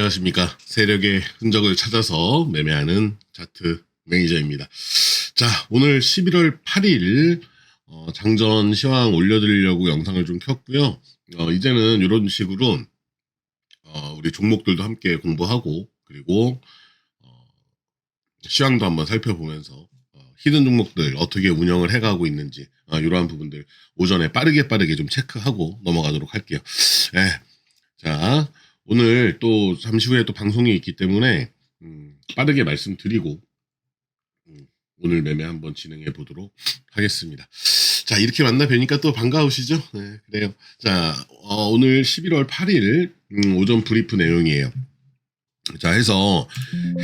안녕하십니까. 세력의 흔적을 찾아서 매매하는 차트 매니저입니다. 자, 오늘 11월 8일 어, 장전 시황 올려드리려고 영상을 좀 켰고요. 어, 이제는 이런 식으로 어, 우리 종목들도 함께 공부하고 그리고 어, 시황도 한번 살펴보면서 어, 히든 종목들 어떻게 운영을 해가고 있는지 어, 이러한 부분들 오전에 빠르게 빠르게 좀 체크하고 넘어가도록 할게요. 예. 자, 오늘 또 잠시 후에 또 방송이 있기 때문에 음, 빠르게 말씀드리고 음, 오늘 매매 한번 진행해 보도록 하겠습니다. 자 이렇게 만나 뵈니까 또 반가우시죠? 네 그래요. 자 어, 오늘 11월 8일 음, 오전 브리프 내용이에요. 자 해서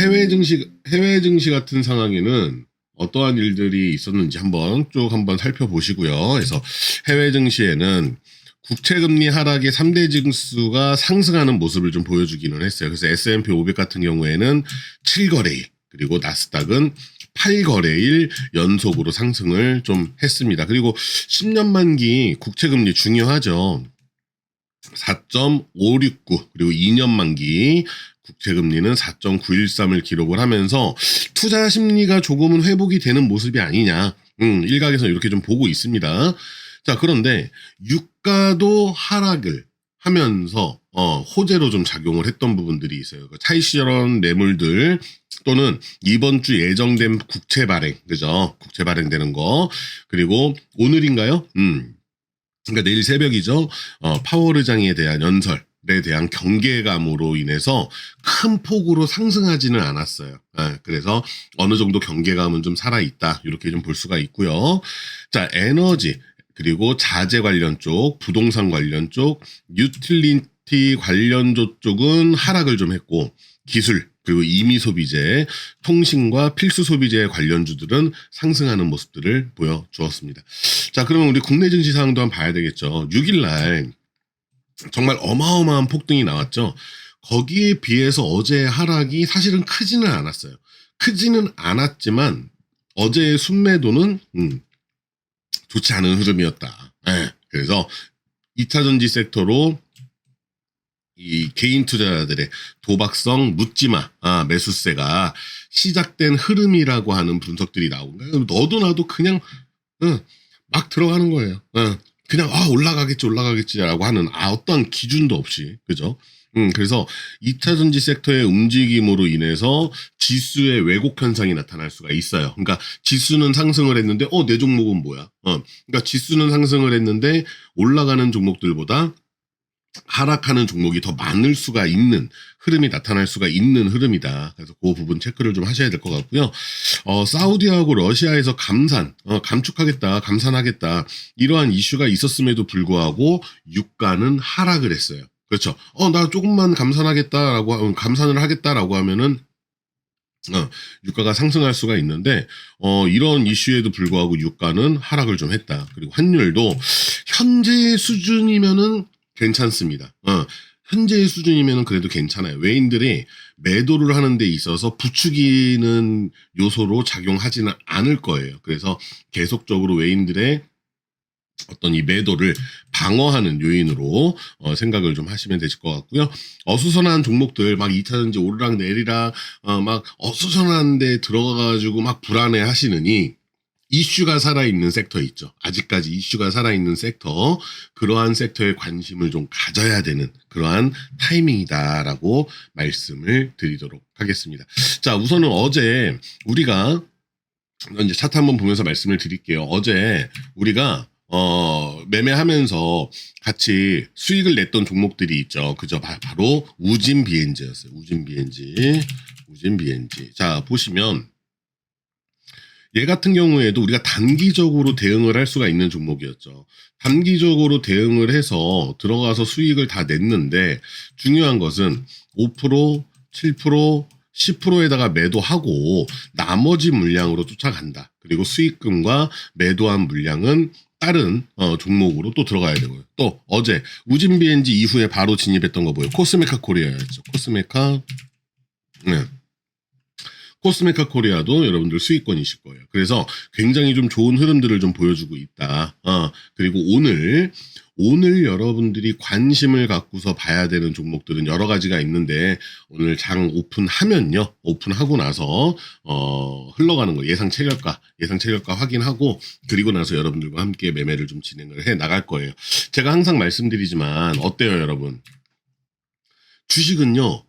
해외 증시 해외 증시 같은 상황에는 어떠한 일들이 있었는지 한번 쭉 한번 살펴보시고요. 그래서 해외 증시에는 국채금리 하락의 3대 증수가 상승하는 모습을 좀 보여주기는 했어요. 그래서 S&P 500 같은 경우에는 7거래일, 그리고 나스닥은 8거래일 연속으로 상승을 좀 했습니다. 그리고 10년 만기 국채금리 중요하죠. 4.569 그리고 2년 만기 국채금리는 4.913을 기록을 하면서 투자 심리가 조금은 회복이 되는 모습이 아니냐. 음, 일각에서 이렇게 좀 보고 있습니다. 자, 그런데 유가도 하락을 하면서 어, 호재로 좀 작용을 했던 부분들이 있어요. 그 차이시런 매물들 또는 이번 주 예정된 국채 발행, 그죠? 국채 발행되는 거. 그리고 오늘인가요? 음. 그러니까 내일 새벽이죠. 어, 파워르장에 대한 연설 에 대한 경계감으로 인해서 큰 폭으로 상승하지는 않았어요. 예, 그래서 어느 정도 경계감은 좀 살아있다. 이렇게 좀 볼 수가 있고요. 자, 에너지. 그리고 자재 관련 쪽, 부동산 관련 쪽, 유틸리티 관련조 쪽은 하락을 좀 했고, 기술, 그리고 임의 소비재, 통신과 필수 소비재 관련주들은 상승하는 모습들을 보여주었습니다. 자, 그러면 우리 국내 증시 상황도 한번 봐야 되겠죠. 6일날 정말 어마어마한 폭등이 나왔죠. 거기에 비해서 어제 하락이 사실은 크지는 않았어요. 크지는 않았지만 어제의 순매도는 음, 좋지 않은 흐름이었다. 예, 그래서 2차 전지 섹터로 이 개인 투자자들의 도박성 묻지마 아, 매수세가 시작된 흐름이라고 하는 분석들이 나오니까 너도 나도 그냥 응, 막 들어가는 거예요. 응, 그냥 아 올라가겠지 올라가겠지라고 하는 아 어떠한 기준도 없이 그죠? 음, 그래서 2차 전지 섹터의 움직임으로 인해서 지수의 왜곡 현상이 나타날 수가 있어요. 그러니까 지수는 상승을 했는데 어 내 종목은 뭐야? 어, 그러니까 지수는 상승을 했는데 올라가는 종목들보다 하락하는 종목이 더 많을 수가 있는 흐름이 나타날 수가 있는 흐름이다. 그래서 그 부분 체크를 좀 하셔야 될 것 같고요. 어, 사우디하고 러시아에서 감산, 어, 감축하겠다, 감산하겠다 이러한 이슈가 있었음에도 불구하고 유가는 하락을 했어요. 그렇죠. 어, 나 조금만 감산하겠다라고, 하- 감산을 하겠다라고 하면은 어, 유가가 상승할 수가 있는데 어, 이런 이슈에도 불구하고 유가는 하락을 좀 했다. 그리고 환율도 현재 수준이면은 괜찮습니다. 어, 현재의 수준이면은 그래도 괜찮아요. 외인들이 매도를 하는 데 있어서 부추기는 요소로 작용하지는 않을 거예요. 그래서 계속적으로 외인들의 어떤 이 매도를 방어하는 요인으로 어, 생각을 좀 하시면 되실 것 같고요. 어수선한 종목들 막 2차전지 오르락 내리락 어, 막 어수선한 데 들어가가지고 막 불안해 하시느니 이슈가 살아있는 섹터 있죠. 아직까지 이슈가 살아있는 섹터, 그러한 sek터에 관심을 좀 가져야 되는 그러한 타이밍이다라고 말씀을 드리도록 하겠습니다. 자, 우선은 어제 우리가 이제 차트 한번 보면서 말씀을 드릴게요. 어제 우리가 어, 매매하면서 같이 수익을 냈던 종목들이 있죠. 그죠? 바, 로 우진 비엔즈였어요. 우진 비엔즈. 우진 비엔즈. 자, 보시면 얘 같은 경우에도 우리가 단기적으로 대응을 할 수가 있는 종목이었죠. 단기적으로 대응을 해서 들어가서 수익을 다 냈는데 중요한 것은 5%, 7%, 10%에다가 매도하고 나머지 물량으로 쫓아간다. 그리고 수익금과 매도한 물량은 다른 어, 종목으로 또 들어가야 되고요. 또 어제 우진 비엔지 이후에 바로 진입했던 거 뭐예요? 코스메카 코리아였죠. 코스메카 네. 코스메카 코리아도 여러분들 수익권이실 거예요. 그래서 굉장히 좀 좋은 흐름들을 좀 보여주고 있다. 어, 그리고 오늘 오늘 여러분들이 관심을 갖고서 봐야 되는 종목들은 여러 가지가 있는데 오늘 장 오픈하면요. 오픈하고 나서 어, 흘러가는 거 예상 체결가, 예상 체결가 확인하고 그리고 나서 여러분들과 함께 매매를 좀 진행을 해 나갈 거예요. 제가 항상 말씀드리지만 어때요, 여러분? 주식은요.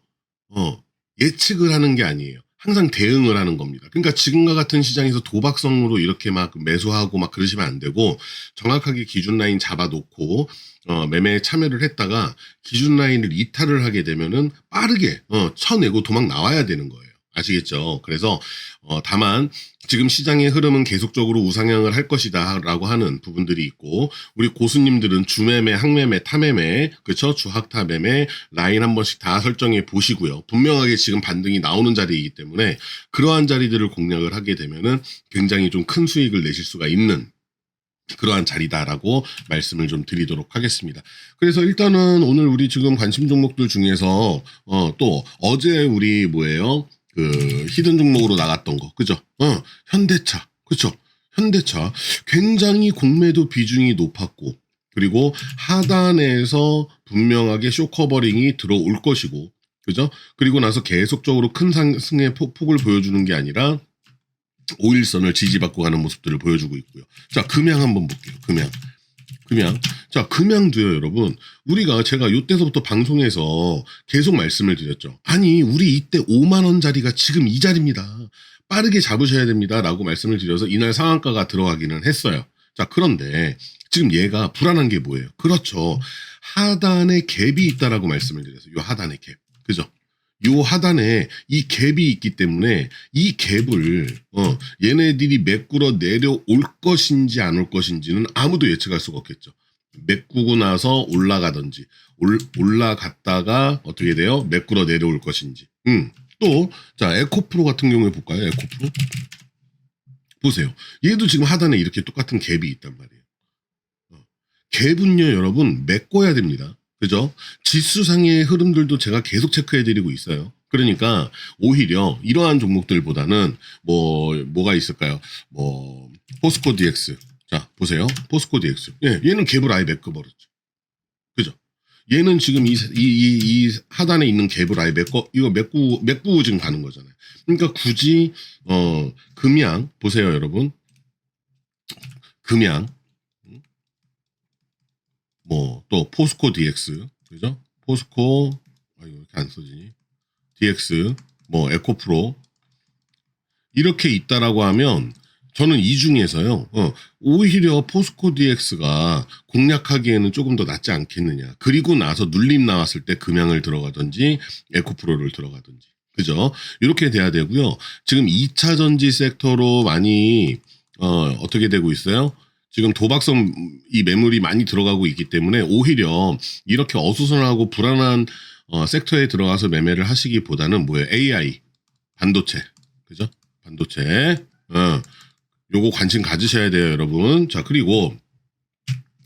어, 예측을 하는 게 아니에요. 항상 대응을 하는 겁니다. 그러니까 지금과 같은 시장에서 도박성으로 이렇게 막 매수하고 막 그러시면 안 되고 정확하게 기준 라인 잡아놓고 어, 매매에 참여를 했다가 기준 라인을 이탈을 하게 되면은 빠르게 어, 쳐내고 도망 나와야 되는 거예요. 아시겠죠? 그래서 어, 다만 지금 시장의 흐름은 계속적으로 우상향을 할 것이다라고 하는 부분들이 있고 우리 고수님들은 주매매, 항매매, 타매매, 그렇죠? 주학타 매매 라인 한 번씩 다 설정해 보시고요. 분명하게 지금 반등이 나오는 자리이기 때문에 그러한 자리들을 공략을 하게 되면은 굉장히 좀 큰 수익을 내실 수가 있는 그러한 자리다라고 말씀을 좀 드리도록 하겠습니다. 그래서 일단은 오늘 우리 지금 관심 종목들 중에서 어, 또 어제 우리 뭐예요? 그 히든 종목으로 나갔던 거, 그죠? 어, 현대차, 그죠? 현대차 굉장히 공매도 비중이 높았고 그리고 하단에서 분명하게 쇼커버링이 들어올 것이고, 그죠? 그리고 나서 계속적으로 큰 상승의 폭- 폭을 보여주는 게 아니라 5일선을 지지받고 가는 모습들을 보여주고 있고요. 자, 금양 한번 볼게요. 금양. 금양. 자, 금양도요, 여러분. 우리가 제가 요때서부터 방송에서 계속 말씀을 드렸죠. 아니, 우리 이때 5만원짜리가 지금 이 자리입니다. 빠르게 잡으셔야 됩니다. 라고 말씀을 드려서 이날 상한가가 들어가기는 했어요. 자, 그런데 지금 얘가 불안한 게 뭐예요? 그렇죠. 하단에 갭이 있다라고 말씀을 드렸어요. 요 하단에 갭. 그죠? 요 하단에 이 갭이 있기 때문에 이 갭을 어 얘네들이 메꾸러 내려올 것인지 안 올 것인지는 아무도 예측할 수가 없겠죠. 메꾸고 나서 올라가든지 올, 올라갔다가 어떻게 돼요? 메꾸러 내려올 것인지. 음. 또, 자, 에코프로 같은 경우에 볼까요? 에코프로? 보세요. 얘도 지금 하단에 이렇게 똑같은 갭이 있단 말이에요. 어. 갭은요, 여러분, 메꿔야 됩니다. 그죠? 지수상의 흐름들도 제가 계속 체크해드리고 있어요. 그러니까 오히려 이러한 종목들보다는 뭐 뭐가 있을까요? 뭐 포스코 DX 자 보세요 포스코 DX 예 얘는 갭을 아예 메꿔버렸죠. 그죠? 얘는 지금 이, 이, 이, 이 하단에 있는 갭을 아예 메꿔 이거 메꾸 메꾸고 지금 가는 거잖아요. 그러니까 굳이 어 금양 보세요 여러분 금양 뭐 또 포스코 DX 그죠? 포스코 아 이거 왜 이렇게 안 써지니? DX 뭐 에코프로. 이렇게 있다라고 하면 저는 이 중에서요 어, 오히려 포스코 DX가 공략하기에는 조금 더 낫지 않겠느냐. 그리고 나서 눌림 나왔을 때 금양을 들어가든지 에코프로를 들어가든지. 그죠? 이렇게 돼야 되고요. 지금 2차 전지 섹터로 많이 어, 어떻게 되고 있어요 지금 도박성 이 매물이 많이 들어가고 있기 때문에 오히려 이렇게 어수선하고 불안한 어, 섹터에 들어가서 매매를 하시기보다는 뭐예요? AI, 반도체, 그죠? 반도체, 어, 요거 관심 가지셔야 돼요, 여러분. 자, 그리고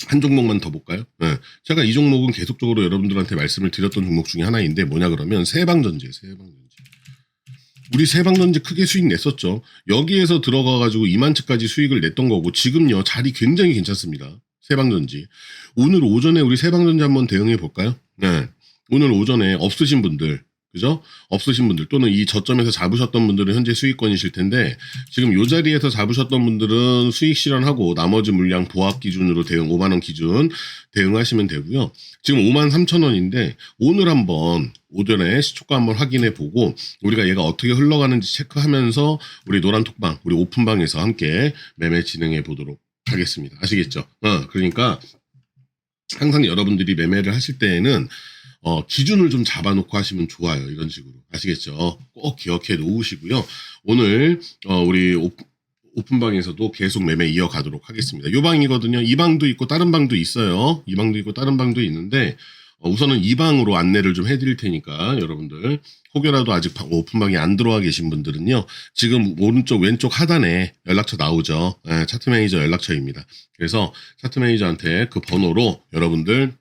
한 종목만 더 볼까요? 예. 제가 이 종목은 계속적으로 여러분들한테 말씀을 드렸던 종목 중에 하나인데 뭐냐 그러면 세방전지예요, 세방전지. 우리 세방전지 크게 수익 냈었죠. 여기에서 들어가가지고 2만치까지 수익을 냈던 거고 지금요 자리 굉장히 괜찮습니다. 세방전지. 오늘 오전에 우리 세방전지 한번 대응해 볼까요? 네. 오늘 오전에 없으신 분들, 그죠? 없으신 분들 또는 이 저점에서 잡으셨던 분들은 현재 수익권이실 텐데 지금 요 자리에서 잡으셨던 분들은 수익 실현하고 나머지 물량 보합 기준으로 대응 5만 원 기준 대응하시면 되고요. 지금 5만 3천 원인데 오늘 한번 오전에 시초가 한번 확인해 보고 우리가 얘가 어떻게 흘러가는지 체크하면서 우리 노란 톡방, 우리 오픈방에서 함께 매매 진행해 보도록 하겠습니다. 아시겠죠? 어, 그러니까 항상 여러분들이 매매를 하실 때에는 어, 기준을 좀 잡아놓고 하시면 좋아요. 이런 식으로. 아시겠죠? 꼭 기억해 놓으시고요. 오늘, 어, 우리 오픈, 오픈방에서도 계속 매매 이어가도록 하겠습니다. 요 방이거든요. 이 방도 있고 다른 방도 있어요. 이 방도 있고 다른 방도 있는데, 어, 우선은 이 방으로 안내를 좀 해드릴 테니까 여러분들 혹여라도 아직 방- 오픈방에 안 들어와 계신 분들은요. 지금 오른쪽 왼쪽 하단에 연락처 나오죠. 예, 차트 매니저 연락처입니다. 그래서 차트 매니저한테 그 번호로 여러분들 어,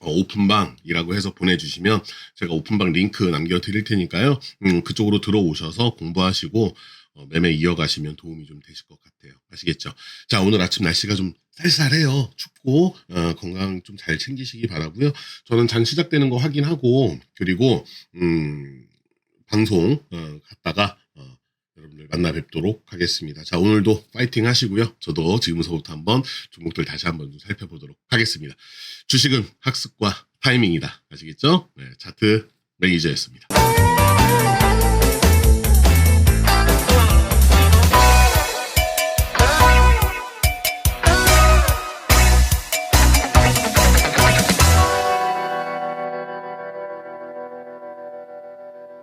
오픈방이라고 해서 보내주시면 제가 오픈방 링크 남겨드릴 테니까요. 음, 그쪽으로 들어오셔서 공부하시고 어, 매매 이어가시면 도움이 좀 되실 것 같아요. 아시겠죠? 자, 오늘 아침 날씨가 좀 쌀쌀해요. 춥고 어, 건강 좀 잘 챙기시기 바라고요. 저는 장 시작되는 거 확인하고 그리고 음, 방송 어, 갔다가 어, 여러분들 만나 뵙도록 하겠습니다. 자 오늘도 파이팅 하시고요. 저도 지금서부터 한번 종목들 다시 한번 좀 살펴보도록 하겠습니다. 주식은 학습과 타이밍이다. 아시겠죠? 네, 차트 매니저였습니다.